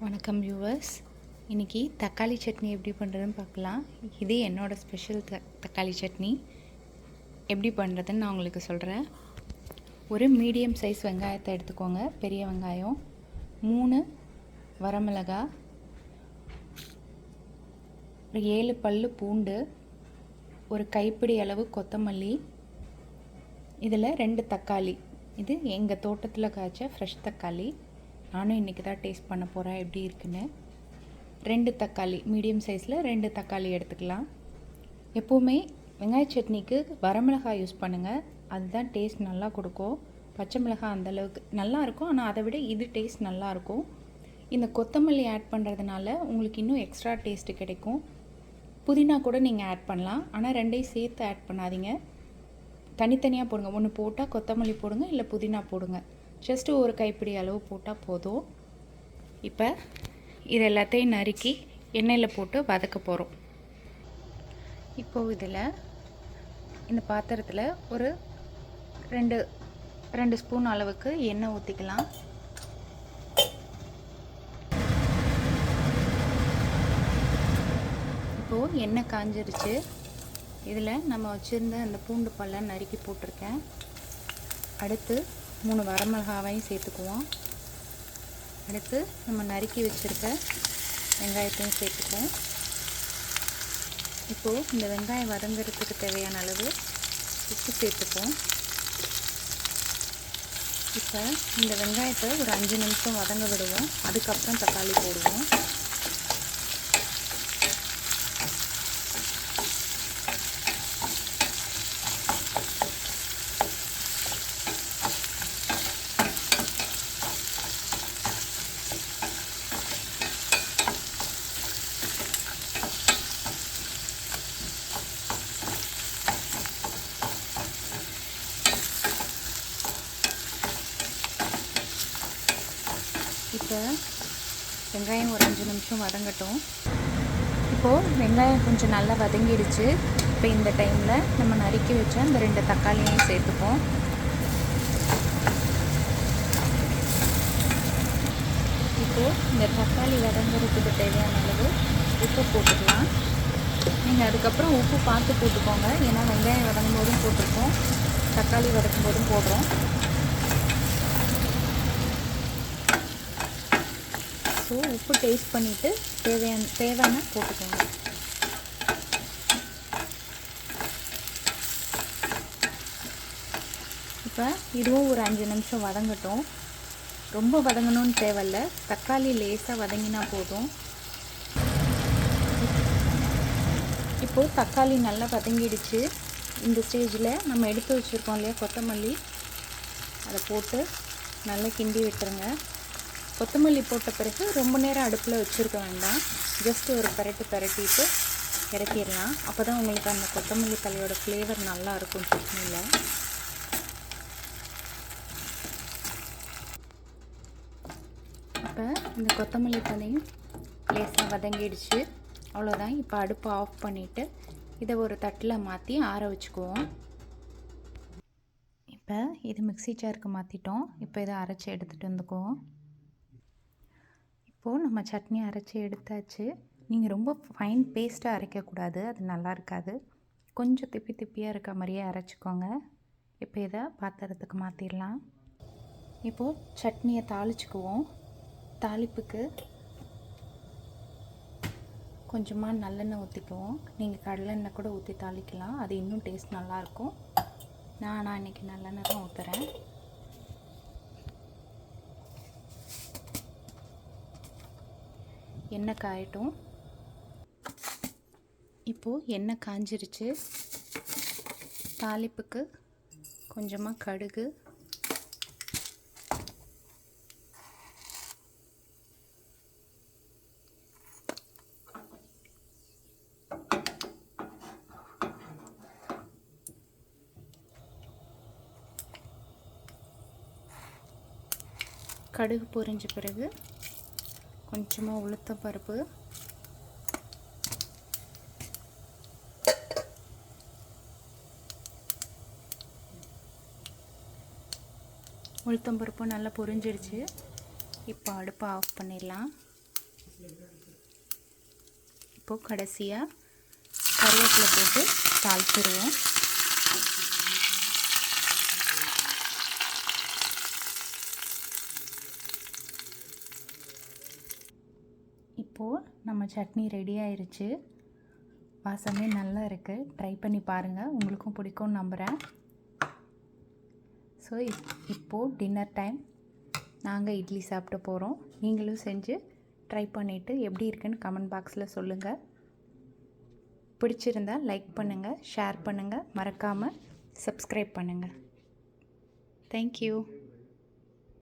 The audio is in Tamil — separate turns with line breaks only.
வணக்கம் வியூவர்ஸ் இன்றைக்கி தக்காளி சட்னி எப்படி பண்ணுறதுன்னு பார்க்கலாம். இது என்னோடய ஸ்பெஷல் த தக்காளி சட்னி. எப்படி பண்ணுறதுன்னு நான் உங்களுக்கு சொல்கிறேன் ஒரு மீடியம் சைஸ் வெங்காயத்தை எடுத்துக்கோங்க. பெரிய வெங்காயம். மூணு வரமிளகா. ஒரு ஏழு பல் பூண்டு. ஒரு கைப்பிடி அளவு கொத்தமல்லி. இதில் ரெண்டு தக்காளி. இது எங்கள் தோட்டத்தில் காய்ச்ச ஃப்ரெஷ் தக்காளி. நானும் இன்றைக்கி தான் டேஸ்ட் பண்ண போகிறேன் எப்படி இருக்குன்னு? ரெண்டு தக்காளி மீடியம் சைஸில் ரெண்டு தக்காளி எடுத்துக்கலாம். எப்போவுமே வெங்காய சட்னிக்கு வரமிளகாய் யூஸ் பண்ணுங்கள் அதுதான் டேஸ்ட் நல்லா கொடுக்கும். பச்சை மிளகாய் அந்தளவுக்கு நல்லாயிருக்கும் ஆனால் அதை விட இது டேஸ்ட் நல்லாயிருக்கும் இந்த கொத்தமல்லி ஆட் பண்ணுறதுனால உங்களுக்கு இன்னும் எக்ஸ்ட்ரா டேஸ்ட்டு கிடைக்கும். புதினா கூட நீங்கள் ஆட் பண்ணலாம். ஆனால் ரெண்டையும் சேர்த்து ஆட் பண்ணாதீங்க. தனித்தனியாக போடுங்க. ஒன்று போட்டால் கொத்தமல்லி போடுங்க இல்லை புதினா போடுங்க. ஜஸ்ட்டு ஒரு கைப்பிடி அளவு போட்டால் போதும். இப்போ இது எல்லாத்தையும் நறுக்கி எண்ணெயில் போட்டு வதக்க போகிறோம் இப்போது இதில் இந்த பாத்திரத்தில் ஒரு ரெண்டு ரெண்டு ஸ்பூன் அளவுக்கு எண்ணெய் ஊற்றிக்கலாம் இப்போது எண்ணெய் காஞ்சிருச்சு. இதில் நம்ம வச்சுருந்த அந்த பூண்டு பல்ல நறுக்கி போட்டிருக்கேன். அடுத்து மூணு வரமிளகாவையும் சேர்த்துக்குவோம். அடுத்து நம்ம நறுக்கி வச்சுருக்க வெங்காயத்தையும் சேர்த்துக்குவோம். இப்போது இந்த வெங்காயம் வதங்குறதுக்கு தேவையான அளவு உப்பு சேர்த்துப்போம் இப்போ இந்த வெங்காயத்தை ஒரு அஞ்சு நிமிஷம் வதங்க விடுவோம். அதுக்கப்புறம் தக்காளி போடுவோம். இப்போ வெங்காயம் ஒரு அஞ்சு நிமிஷம் வதங்கட்டும். இப்போது வெங்காயம் கொஞ்சம் நல்லா வதங்கிடுச்சு. இப்போ இந்த டைமில் நம்ம நறுக்கி வச்ச அந்த ரெண்டு தக்காளியையும் சேர்த்துப்போம். இப்போது இந்த தக்காளி வதங்குறதுக்கு தேவையான அளவு உப்பு போட்டுக்கலாம். நீங்கள் அதுக்கப்புறம் உப்பு பார்த்து போட்டுக்கோங்க. ஏன்னா வெங்காயம் வதங்கும் போதும் போட்டிருக்கோம். தக்காளி வதக்கும் போதும் போடுறோம். ஸோ உப்பு டேஸ்ட் பண்ணிவிட்டு தேவையான தேவையான போட்டுக்கோங்க. இப்போ இதுவும் ஒரு அஞ்சு நிமிஷம் வதங்கட்டும். ரொம்ப வதங்கணும்னு தேவையில்ல. தக்காளி லேசாக வதங்கினா போதும். இப்போது தக்காளி நல்லா வதங்கிடுச்சு. இந்த ஸ்டேஜில் நம்ம எடுத்து வச்சுருக்கோம் இல்லையா கொத்தமல்லி. அதை போட்டு நல்லா கிண்டி விட்டுருங்க. கொத்தமல்லி போட்ட பிறகு ரொம்ப நேரம் அடுப்பில் வச்சுருக்க வேண்டாம். ஜஸ்ட் ஒரு பரட்டு பரட்டிட்டு இறக்கிடலாம். அப்போ தான் உங்களுக்கு அந்த கொத்தமல்லி தலையோட ஃப்ளேவர் நல்லாயிருக்கும் சட்னியில். இப்போ இந்த கொத்தமல்லி தலையும் லேசாக வதங்கிடுச்சு. அவ்வளோதான் இப்போ அடுப்பை ஆஃப் பண்ணிவிட்டு இதை ஒரு தட்டில் மாற்றி ஆற வச்சுக்குவோம். இப்போ இது மிக்சி ஜாருக்கு மாற்றிட்டோம் இப்போ இதை அரைச்சி எடுத்துகிட்டு வந்துக்குவோம். இப்போது நம்ம சட்னி அரைச்சி எடுத்தாச்சு. நீங்கள் ரொம்ப ஃபைன் பேஸ்ட்டாக அரைக்கக்கூடாது. அது நல்லா இருக்காது. கொஞ்சம் திப்பி திப்பியாக இருக்க மாதிரியே அரைச்சிக்கோங்க. இப்போ இதை பாத்திரத்துக்கு மாற்றிடலாம் இப்போது சட்னியை தாளிச்சுக்குவோம். தாளிப்புக்கு கொஞ்சமாக நல்லெண்ணெய் ஊற்றிக்குவோம் நீங்கள் கடலெண்ணெய் கூட ஊற்றி தாளிக்கலாம். அது இன்னும் டேஸ்ட் நல்லாயிருக்கும் நான் நான் இன்றைக்கி நல்லெண்ணெய் தான் ஊற்றுறேன் எண்ணெய் காயட்டும். இப்போது எண்ணெய் காஞ்சிருச்சு. தாளிப்புக்கு கொஞ்சமாக கடுகு. கடுகு பொரிஞ்ச பிறகு கொஞ்சமாக உளுத்த பருப்பு. உளுத்தம்பருப்பு நல்லா பொரிஞ்சிருச்சு. இப்போ அடுப்பை ஆஃப் பண்ணிடலாம். இப்போது கடைசியாக கருவேப்பிலை போட்டு தாளிச்சிருவோம். இப்போது நம்ம சட்னி ரெடி ஆயிடுச்சு வாசமே நல்லா இருக்குது ட்ரை பண்ணி பாருங்கள் உங்களுக்கும் பிடிக்கும்னு நம்புகிறேன் ஸோ இப் இப்போது டின்னர் டைம் நாங்கள் இட்லி சாப்பிட்டு போகிறோம் நீங்களும் செஞ்சு ட்ரை பண்ணிவிட்டு எப்படி இருக்குன்னு கமெண்ட் பாக்ஸில் சொல்லுங்கள் பிடிச்சிருந்தா லைக் பண்ணுங்கள் ஷேர் பண்ணுங்கள் மறக்காமல் சப்ஸ்கிரைப் பண்ணுங்கள் தேங்க்யூ